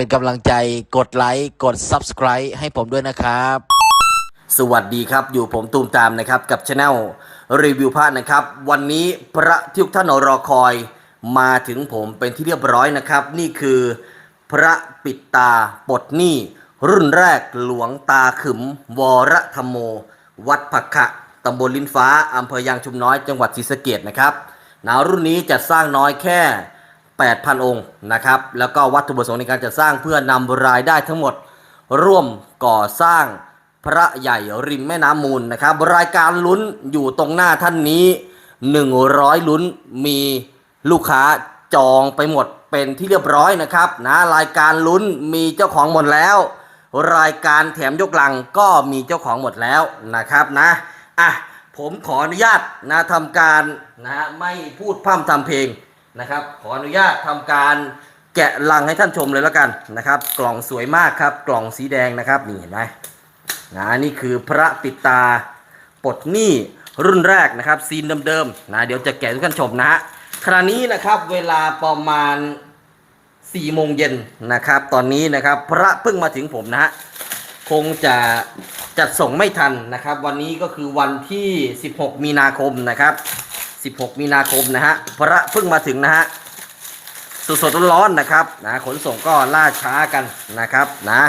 เป็นกำลังใจกดไลค์กด Subscribe ให้ผมด้วยนะครับ สวัสดีครับ อยู่ผมตูมตามนะครับกับช anel รีวิวพระนะครับ วันนี้พระที่ทุกท่านรอคอยมาถึงผมเป็นที่เรียบร้อยนะครับ นี่คือพระปิดตาปลดหนี้ รุ่นแรกหลวงตาขึม วรธรรมโม วัดผักขะตำบลลินฟ้าอำเภอยางชุมน้อยจังหวัดศรีสะเกดนะครับหนารุ่นนี้จะสร้างน้อยแค่ 8,000 องค์นะครับ แล้วก็วัตถุประสงค์ในการจะสร้างเพื่อนำรายได้ทั้งหมดร่วมก่อสร้างพระใหญ่ริมแม่น้ำมูลนะครับ รายการลุ้นอยู่ตรงหน้าท่านนี้ 100 ลุ้นมีลูกค้าจองไปหมดเป็นที่เรียบร้อยนะครับนะรายการลุ้นมีเจ้าของหมดแล้ว รายการแถมยกลังก็มีเจ้าของหมดแล้วนะครับนะอะผมขออนุญาตนะทำการนะไม่พูดพร่ำทำเพลง นะครับ ขออนุญาตทำการแกะลังให้ท่านชมเลยแล้วกันนะครับ กล่องสวยมากครับ กล่องสีแดงนะครับนี่เห็นไหมนะนี่คือพระปิดตาปลดหนี้รุ่นแรกนะครับซีนเดิมๆนะเดี๋ยวจะแกะให้ทุกท่านชมนะฮะขณะนี้นะครับเวลาประมาณ4โมงเย็นนะครับ ตอนนี้นะครับพระเพิ่งมาถึงผมนะฮะคงจะจัดส่งไม่ทันนะครับ วันนี้ก็คือวันที่ 16 มีนาคมนะครับ 16 มีนาคมนะฮะพระเพิ่งมาถึงนะฮะสดๆร้อนๆนะครับนะขนส่งก็ล่าช้ากันนะครับนะ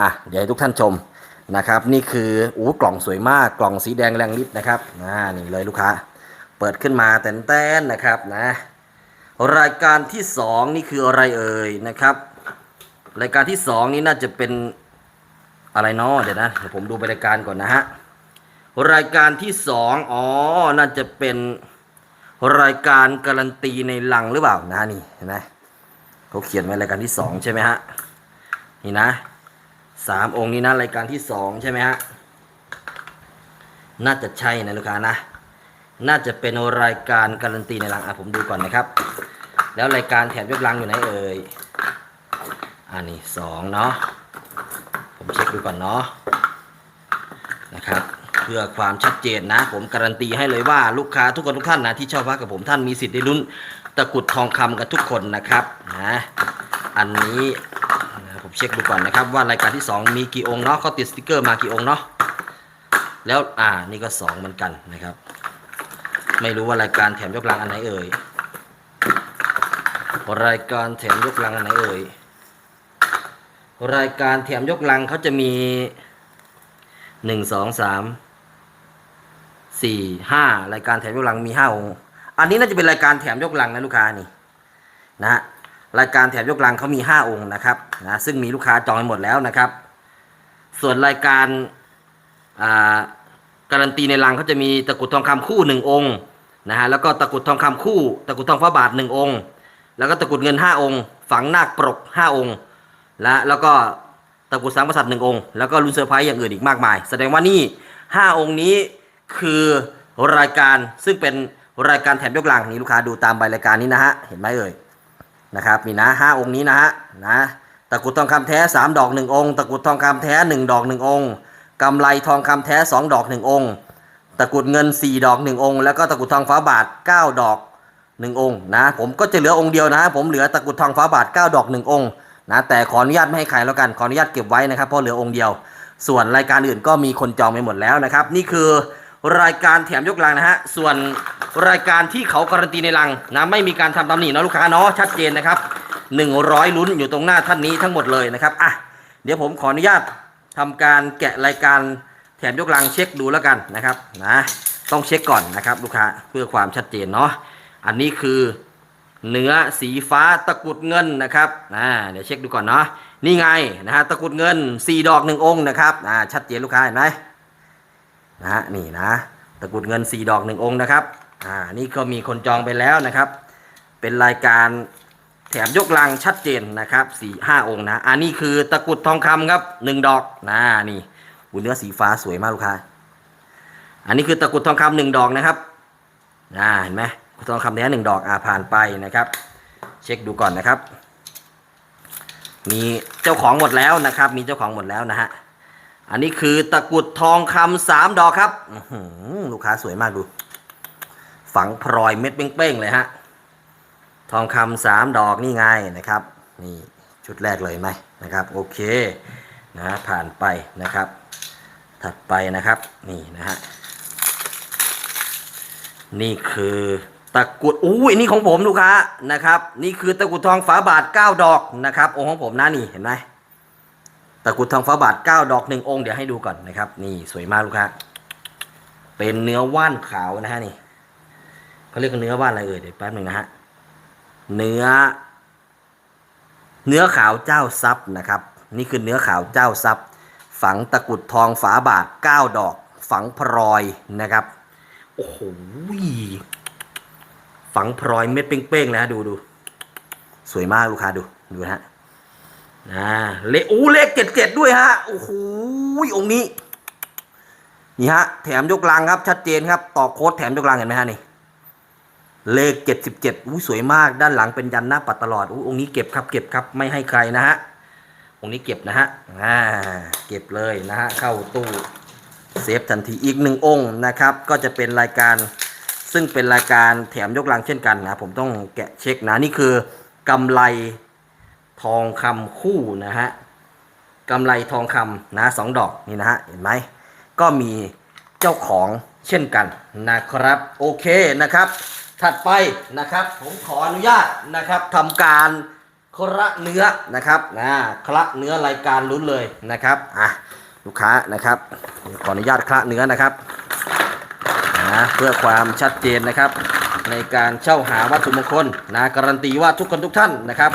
อะเดี๋ยวให้ทุกท่านชมนะครับ นี่คืออู้กล่องสวยมากกล่องสีแดงแรงฤทธิ์นะครับนะนี่เลยลูกค้า เปิดขึ้นมาแต้นๆนะครับนะรายการที่สองนี่คืออะไรเอ่ยนะครับ รายการที่สองนี่น่าจะเป็นอะไรเนาะเดี๋ยวนะเดี๋ยวผมดูรายการก่อนนะฮะรายการที่สองอ๋อ น่าจะเป็น รายการการันตีในลังหรือเปล่านะนี่เห็นไหมเขาเขียนไว้รายการที่สองใช่ไหมฮะนี่นะสามองค์นี้นะรายการที่สองใช่ไหมฮะน่าจะใช่นะลูกค้านะน่าจะเป็นรายการการันตีในลังอะผมดูก่อนนะครับ แล้วรายการแถมยกลังอยู่ไหนเอ่ยอันนี้สองเนาะผมเช็คดูก่อนเนาะนะครับ พื่อความชัดเจนนะ ผมการันตีให้เลยว่าลูกค้าทุกคนทุกท่านนะที่เช่าพักกับผมท่านมีสิทธิ์ได้ลุ้นตะกรุดทองคำกันทุกคนนะครับนะอันนี้ผมเช็คดูก่อนนะครับว่ารายการที่ 2 มีกี่องค์เนาะเขาติดสติกเกอร์มากี่องค์เนาะแล้วอ่านี่ก็ 2 เหมือนกันนะครับ ไม่รู้ว่ารายการแถมยกลังอันไหนเอ่ยรายการแถมยกลังอันไหนเอ่ยรายการแถมยกลังเขาจะมีหนึ่ง สี่ห้ารายการแถมยกลังมีห้าองค์อันนี้น่าจะเป็นรายการแถมยกลังนะลูกค้านี่นะฮะรายการแถมยกลังเขามีห้าองค์นะครับนะซึ่งมีลูกค้าจองไปหมดแล้วนะครับ ส่วนรายการาการันตีในลังเขาจะมีตะกรุดทองคำคู่หนึ่งองค์นะฮะแล้วก็ตะกรุดทองคำคู่ ตะกรุดทองฟ้าบาทหนึ่งองค์ แล้วก็ตะกรุดเงินห้าองค์ ฝังนาคปรกห้าองค์ และแล้วก็ตะกรุดสามกษัตริย์หนึ่งองค์แล้วก็ลุ้นเซอร์ไพรส์อย่างอื่นอีกมากมาย แสดงว่านี่ห้าองค์นี้ คือรายการซึ่งเป็นรายการแถมยกลังนี่ลูกค้าดูตามใบรายการนี้นะฮะเห็นไหมเอ่ยนะครับนี่นะห้าองค์นี้นะฮะนะตะกุดทองคำแท้สามดอกหนึ่งองค์ ตะกุดทองคำแท้หนึ่งดอกหนึ่งองค์กำไรทองคำแท้สองดอกหนึ่งองค์ ตะกุดเงินสี่ดอกหนึ่งองค์ แล้วก็ตะกุดทองฟ้าบาทเก้าดอกหนึ่งองค์นะผมก็จะเหลือองค์เดียวนะผมเหลือตะกุดทองฟ้าบาทเก้าดอกหนึ่งองค์นะแต่ขออนุญาตไม่ให้ใครแล้วกันขออนุญาตเก็บไว้นะครับเพราะเหลือองค์เดียว ส่วนรายการอื่นก็มีคนจองไปหมดแล้วนะครับ นี่คือ รายการแถมยกลังนะฮะ ส่วนรายการที่เขาการันตีในลังนะไม่มีการทำตำหนินะลูกค้าเนาะชัดเจนนะครับ 100 ลุ้นอยู่ตรงหน้าท่านนี้ทั้งหมดเลยนะครับอะเดี๋ยวผมขออนุญาตทำการแกะรายการแถมยกลังเช็คดูแล้วกันนะครับนะต้องเช็คก่อนนะครับลูกค้าเพื่อความชัดเจนเนาะอันนี้คือเนื้อสีฟ้าตะกุดเงินนะครับอ่าเดี๋ยวเช็คดูก่อนเนาะนี่ไงนะฮะตะกุดเงิน 4 ดอก 1 องค์นะครับอ่าชัดเจนลูกค้าเห็นไหม นะฮะนี่นะตะกรุดเงิน 4 ดอก 1 องค์นะครับอ่านี่ก็มีคนจองไปแล้วนะครับ เป็นรายการแถมยกลังชัดเจนนะครับสี่ห้าองค์นะอันนี้คือตะกรุดทองคำครับ1ดอกนะนี่อุยเนื้อสีฟ้าสวยมากลูกค้าอันนี้คือตะกรุดทองคำหนึ่งดอกนะครับอ่าเห็นไหมทองคำเนี้ยหนึ่งดอกอ่าผ่านไปนะครับ เช็คดูก่อนนะครับ มีเจ้าของหมดแล้วนะครับ มีเจ้าของหมดแล้วนะฮะ อันนี้คือตะกุดทองคำสามดอกครับลูกค้าสวยมากดู ฝังพลอยเม็ดเป้งๆเลยฮะ ทองคำสามดอกนี่ไงนะครับ นี่ชุดแรกเลยไหมนะครับ โอเคนะผ่านไปนะครับ ถัดไปนะครับนี่นะฮะนี่คือตะกุดอุ้ยนี่ของผมลูกค้านะครับ นี่คือตะกุดทองฝาบาท 9 ดอกนะครับองค์ของผมนะนี่เห็นไหม ตะกรุดทองฝาบาท 9 ดอกหนึ่งองค์เดี๋ยวให้ดูก่อนนะครับ นี่สวยมากลูกค้าเป็นเนื้อว่านขาวนะฮะนี่เขาเรียกเนื้อว่านอะไรเอ่ยเดี๋ยวแป๊บหนึ่งนะฮะเนื้อ เนื้อขาวเจ้าทรัพย์นะครับ นี่คือเนื้อขาวเจ้าทรัพย์ ฝังตะกรุดทองฝาบาท 9 ดอก ฝังพลอยนะครับโอ้โหฝังพลอยเม็ดเป้งๆเลยฮะดูดูสวยมากลูกค้าดูดูนะฮะ อ่าเลขอู้เลขเจ็ดเจ็ดด้วยฮะโอ้โหองค์นี้นี่ฮะแถมยกลังครับชัดเจนครับต่อโค้ดแถมยกลังเห็นไหมฮะนี่เลขเจ็ดสิบเจ็ดอู้สวยมากด้านหลังเป็นยันหน้าปัดตลอดอู้องค์นี้เก็บครับเก็บครับไม่ให้ใครนะฮะองค์นี้เก็บนะฮะอ่าเก็บเลยนะฮะเข้าตู้เซฟทันทีอีกหนึ่งองค์นะครับก็จะเป็นรายการซึ่งเป็นรายการแถมยกลังเช่นกันนะผมต้องแกะเช็คนะนี่คือกำไร ทองคำคู่นะฮะกำไรทองคำนะสองดอกนี่นะฮะเห็นไหมก็มีเจ้าของเช่นกันนะครับ โอเคนะครับ ถัดไปนะครับผมขออนุญาตนะครับทำการคระเนื้อนะครับนะคระเนื้อรายการลุ้นเลยนะครับอะลูกค้านะครับ ขออนุญาตคระเนื้อนะครับนะเพื่อความชัดเจนนะครับ ในการเช่าหาวัตถุมงคลนะการันตีว่าทุกคนทุกท่านนะครับ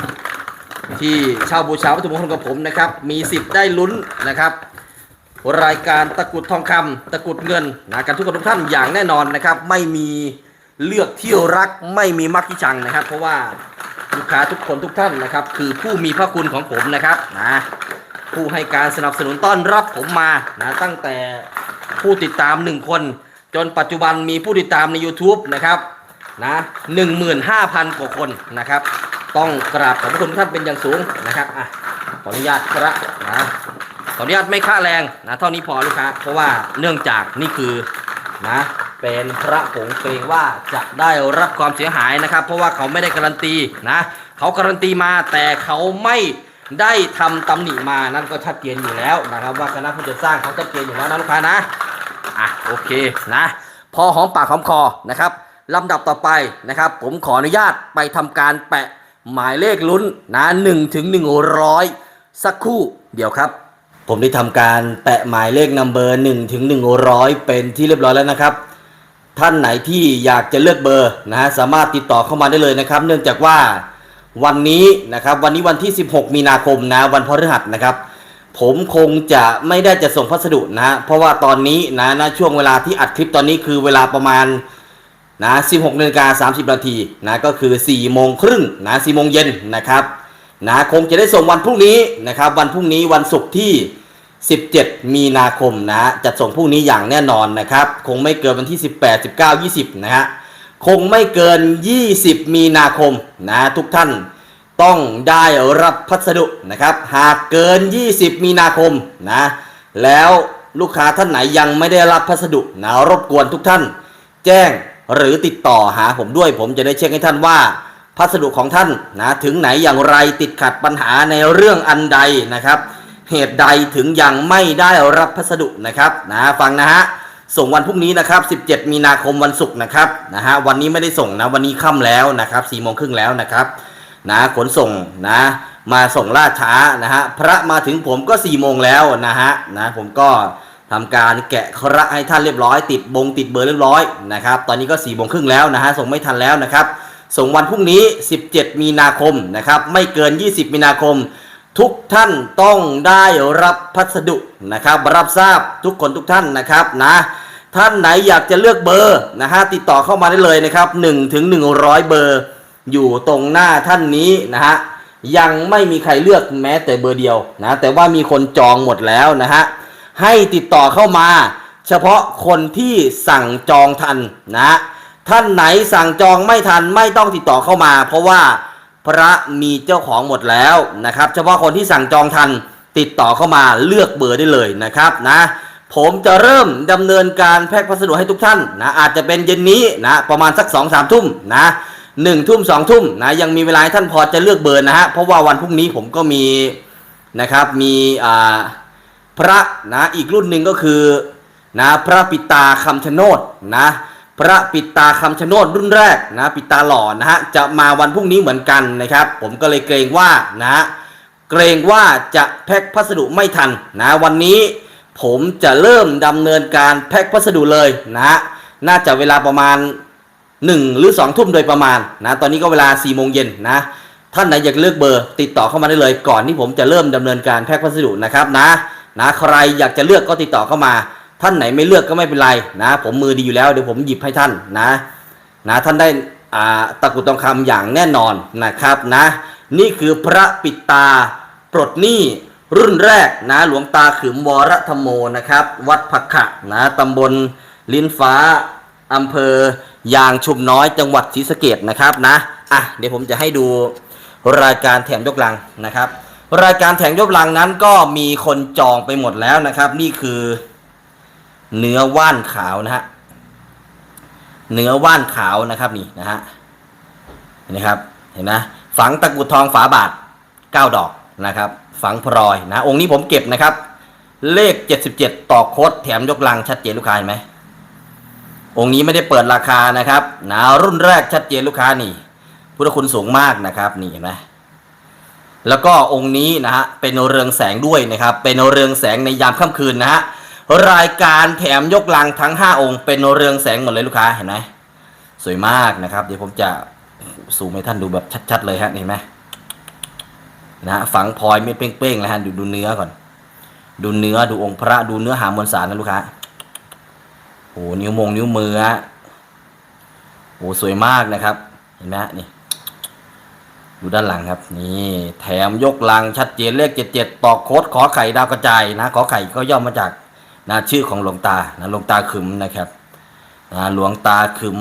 ที่เช่าบูชาวัตถุมงคลกับผมนะครับ มีสิทธิ์ได้ลุ้นนะครับ รายการตะกรุดทองคำตะกรุดเงินนะกันทุกคนทุกท่านอย่างแน่นอนนะครับ ไม่มีเลือกเที่ยวรักไม่มีมักที่ชังนะครับ เพราะว่าลูกค้าทุกคนทุกท่านนะครับ คือผู้มีพระคุณของผมนะครับนะผู้ให้การสนับสนุนต้อนรับผมมานะตั้งแต่ผู้ติดตาม1คน จนปัจจุบันมีผู้ติดตามใน YouTube นะครับ นะ15,000กว่าคนนะครับ ต้องกราบขอบพระคุณท่านเป็นอย่างสูงนะครับอะขออนุญาตครับนะขออนุญาตไม่ค่าแรงนะเท่านี้พอลูกค้าเพราะว่าเนื่องจากนี่คือนะเป็นพระผงเกรงว่าจะได้รับความเสียหายนะครับ เพราะว่าเขาไม่ได้การันตีนะเขาการันตีมาแต่เขาไม่ได้ทำตำหนิมานั่นก็ชัดเจนอยู่แล้วนะครับ ว่าคณะผู้จัดสร้างเขาชัดเจนอยู่แล้วนะลูกค้านะอะโอเคนะ พอหอมปากหอมคอนะครับ ลำดับต่อไปนะครับ ผมขออนุญาตไปทำการแปะหมายเลขลุ้นนะหนึ่งถึงหนึ่งร้อยสักครู่เดี๋ยวครับ ผมได้ทำการแปะหมายเลขนัมเบอร์1ถึง100เป็นที่เรียบร้อยแล้วนะครับ ท่านไหนที่อยากจะเลือกเบอร์นะฮะสามารถติดต่อเข้ามาได้เลยนะครับ เนื่องจากว่าวันนี้นะครับวันนี้วันที่ 16 มีนาคมนะวันพฤหัสนะครับ ผมคงจะไม่ได้จะส่งพัสดุนะฮะเพราะว่าตอนนี้นะณช่วงเวลาที่อัดคลิปตอนนี้คือเวลาประมาณ นะ16นาฬิกา30 นาทีนะก็คือ 4 โมงครึ่งนะ4โมงเย็นนะครับนะคงจะได้ส่งวันพรุ่งนี้นะครับวันพรุ่งนี้วันศุกร์ที่ 17 มีนาคมนะฮะจะส่งพรุ่งนี้อย่างแน่นอนนะครับคงไม่เกินวันที่ 18 19 20 นะฮะคงไม่เกิน 20 มีนาคมนะทุกท่านต้องได้รับพัสดุนะครับหากเกิน 20 มีนาคมนะแล้วลูกค้าท่านไหนยังไม่ได้รับพัสดุนะรบกวนทุกท่าน แจ้ง หรือติดต่อหาผมด้วย ผมจะได้เช็คให้ท่านว่า พัสดุของท่านนะถึงไหนอย่างไรติดขัดปัญหาในเรื่องอันใดนะครับ เหตุใดถึงยังไม่ได้รับพัสดุนะครับนะฟังนะฮะส่งวันพรุ่งนี้นะครับ 17 มีนาคมวันศุกร์นะครับนะฮะวันนี้ไม่ได้ส่งนะวันนี้ค่ำแล้วนะครับ4โมงครึ่งแล้วนะครับนะขนส่งนะมาส่งล่าช้านะฮะพระมาถึงผมก็4โมงแล้วนะฮะนะผมก็ ทำการแกะคระให้ท่านเรียบร้อย ติดบงติดเบอร์เรียบร้อยนะครับตอนนี้ก็4โมงครึ่งแล้วนะฮะส่งไม่ทันแล้วนะครับ ส่งวันพรุ่งนี้ 17 มีนาคมนะครับไม่เกิน 20 มีนาคม ทุกท่านต้องได้รับพัสดุนะครับรับทราบทุกคนทุกท่านนะครับนะท่านไหนอยากจะเลือกเบอร์นะฮะติดต่อเข้ามาได้เลยนะครับ1ถึง100 เบอร์ อยู่ตรงหน้าท่านนี้นะฮะยังไม่มีใครเลือกแม้แต่เบอร์เดียวนะแต่ว่ามีคนจองหมดแล้วนะฮะ ให้ติดต่อเข้ามา เฉพาะคนที่สั่งจองทันนะท่านไหนสั่งจองไม่ทันไม่ต้องติดต่อเข้ามา เพราะว่าพระมีเจ้าของหมดแล้วนะครับ เฉพาะคนที่สั่งจองทันติดต่อเข้ามาเลือกเบอร์ได้เลยนะครับนะผมจะเริ่มดำเนินการแพ็คพัสดุให้ทุกท่านนะอาจจะเป็นเย็นนี้นะประมาณสัก2อสามทุ่มนะหนึ่งทุ่มสองทุ่มนะยังมีเวลาให้ท่านพอจะเลือกเบอร์นะฮะเพราะว่าวันพรุ่งนี้ผมก็มีนะครับมีอ่า พระนะอีกรุ่นหนึ่งก็คือนะพระปิตาคำชะโนดนะพระปิตาคำชะโนดรุ่นแรกนะปิตาหล่อนะฮะจะมาวันพรุ่งนี้เหมือนกันนะครับ ผมก็เลยเกรงว่านะเกรงว่าจะแพ็คพัสดุไม่ทันนะวันนี้ผมจะเริ่มดำเนินการแพ็คพัสดุเลยนะฮะน่าจะเวลาประมาณ 1 หรือ 2 ทุ่มโดยประมาณนะตอนนี้ก็เวลา4โมงเย็นนะท่านไหนอยากเลือกเบอร์ ติดต่อเข้ามาได้เลยก่อนที่ผมจะเริ่มดำเนินการแพ็คพัสดุนะครับนะ นะใครอยากจะเลือกก็ติดต่อเข้ามา ท่านไหนไม่เลือกก็ไม่เป็นไรนะ ผมมือดีอยู่แล้วเดี๋ยวผมหยิบให้ท่านนะนะท่านได้ตะกุดทองคำอย่างแน่นอนนะครับนะนี่คือพระปิดตาปลดหนี้รุ่นแรกนะหลวงตาขืมวรธรรมโมนะครับ วัดผักขะนะตำบลลิ้นฟ้าอำเภอยางชุมน้อยจังหวัดศรีสะเกดนะครับนะอะเดี๋ยวผมจะให้ดูรายการแถมยกลังนะครับ รายการแถมยกลังนั้นก็มีคนจองไปหมดแล้วนะครับ นี่คือ เนื้อว่านขาวนะฮะเนื้อว่านขาวนะครับนี่นะฮะเห็นไหมครับเห็นไหมฝังตะกุดทองฝาบาทเก้าดอกนะครับ ฝังพลอยนะองค์นี้ผมเก็บนะครับ เลข 77 ต่อโคดแถมยกลังชัดเจนลูกค้าเห็นไหมองค์นี้ไม่ได้เปิดราคานะครับนะรุ่นแรกชัดเจนลูกค้านี่พุทธคุณสูงมากนะครับนี่เห็นไหม แล้วก็องค์นี้นะฮะเป็นเรืองแสงด้วยนะครับ เป็นเรืองแสงในยามค่ำคืนนะฮะรายการแถมยกลังทั้ง 5 องค์ เป็นเรืองแสงหมดเลยลูกค้าเห็นไหมสวยมากนะครับ เดี๋ยวผมจะสูมให้ท่านดูแบบชัด ๆ เลยฮะเห็นไหมนะฮะฝังพลอยไม่เป้งๆนะฮะดูดูเนื้อก่อน ดูเนื้อดูองค์พระดูเนื้อหามวลสารนะลูกค้าโอ้นิ้วมงนิ้วมือโอ้สวยมากนะครับ เห็นไหมนี่ ดูด้านหลังครับ นี่แถมยกลังชัดเจนเลขเจ็ดเจ็ดตอกโคดขอไข่ดาวกระจายนะขอไข่ก็ย่อมาจากนะชื่อของหลวงตานะหลวงตาขึมนะครับนะหลวงตาขึม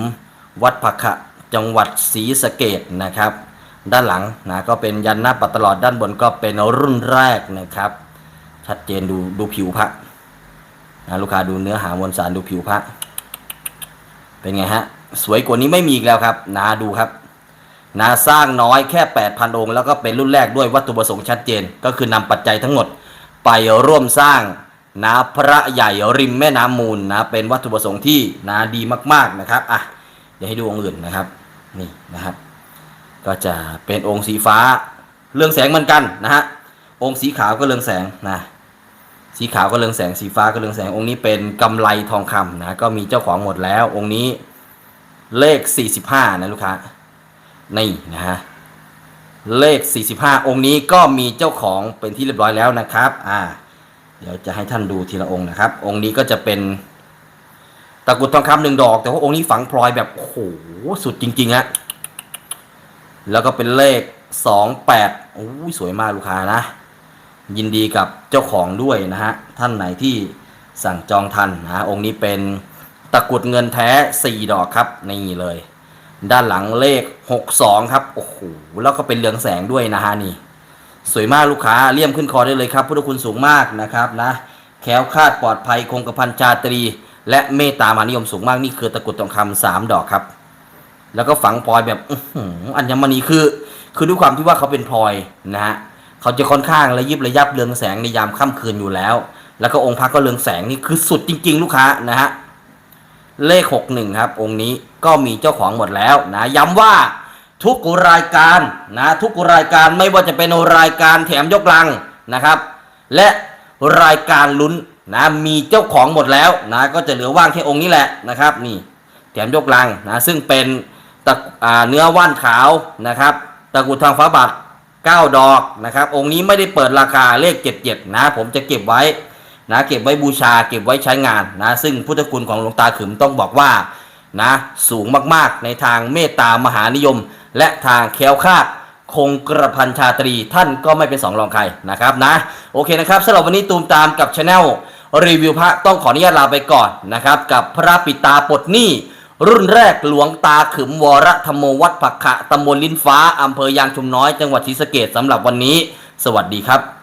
วัดผักขะจังหวัดศรีสะเกดนะครับ ด้านหลังนะก็เป็นยันหน้าปัดตลอดด้านบนก็เป็นรุ่นแรกนะครับ ชัดเจนดูดูผิวพระนะลูกค้าดูเนื้อหามวลสารดูผิวพระเป็นไงฮะสวยกว่านี้ไม่มีอีกแล้วครับนาดูครับ นาสร้างน้อยแค่ 8,000 องค์ แล้วก็เป็นรุ่นแรกด้วยวัตถุประสงค์ชัดเจน ก็คือนำปัจจัยทั้งหมดไปร่วมสร้างนาพระใหญ่ริมแม่น้ำมูลนะเป็นวัตถุประสงค์ที่นาดีมากๆนะครับอะเดี๋ยวให้ดูองค์อื่นนะครับนี่นะครับ ก็จะเป็นองค์สีฟ้าเรืองแสงเหมือนกันนะฮะองค์สีขาวก็เรืองแสงนะสีขาวก็เรืองแสงสีฟ้าก็เรืองแสงองค์นี้เป็นกำไรทองคำนะก็มีเจ้าของหมดแล้วองค์นี้เลข 45นะลูกค้า นี่นะฮะเลข 45 องค์นี้ก็มีเจ้าของเป็นที่เรียบร้อยแล้วนะครับ อ่า เดี๋ยวจะให้ท่านดูทีละองค์นะครับ องค์นี้ก็จะเป็นตะกรุดทองคำหนึ่งดอก แต่ว่าองค์นี้ฝังพลอยแบบโอ้โหสุดจริงๆฮะแล้วก็เป็นเลข 28โอ้ยสวยมากลูกค้านะ ยินดีกับเจ้าของด้วยนะฮะ ท่านไหนที่สั่งจองทันนะฮะองค์นี้เป็นตะกรุดเงินแท้ 4 ดอกครับ นี่เลย ด้านหลังเลข 62 ครับ โอ้โห แล้วก็เป็นเหลืองแสงด้วยนะฮะนี่ สวยมากลูกค้าเลี่ยมขึ้นคอได้เลยครับ พุทธคุณสูงมากนะครับนะ แคล้วคลาดปลอดภัยคงกระพันชาตรี และเมตตามหานิยมสูงมากนี่คือตะกรุดทองคำสามดอกครับ แล้วก็ฝังพลอยแบบอื้อหืออัญมณีคือ คือด้วยความที่ว่าเขาเป็นพลอยนะฮะเขาจะค่อนข้างระยิบระยับเรืองแสงในยามค่ำคืนอยู่แล้ว แล้วก็องค์พระก็เรืองแสงนี่คือสุดจริง ๆ ลูกค้านะฮะ เลขหกหนึ่งครับ องค์นี้ ก็มีเจ้าของหมดแล้วนะย้ำว่าทุกรายการนะทุกรายการไม่ว่าจะเป็นรายการแถมยกลังนะครับ และรายการลุ้นนะมีเจ้าของหมดแล้วนะก็จะเหลือว่างแค่องค์นี้แหละนะครับนี่แถมยกลังนะซึ่งเป็นตะอ่าเนื้อว่านขาวนะครับตะกรุดทางฟ้าบาท9ดอกนะครับ องค์นี้ไม่ได้เปิดราคาเลข 77 นะ ผมจะเก็บไว้นะเก็บไว้บูชาเก็บไว้ใช้งานนะซึ่งพุทธคุณของหลวงตาขึมต้องบอกว่า นะสูงมากๆ ในทางเมตตามหานิยม และทางแค้วคาดคงกระพันชาตรีท่านก็ไม่เป็นสองรองใครนะครับนะโอเคนะครับสำหรับวันนี้ตูมตามกับช anel รีวิวพระต้องขออนุญาตลาไปก่อนนะครับกับพระปิตาปดหนี้รุ่นแรกหลวงตาขึมวรธรรมโมวัดผักขะตำบลลิ้นฟ้าอำเภอยางชุมน้อยจังหวัดศรีสะเกดสำหรับวันนี้ สวัสดีครับ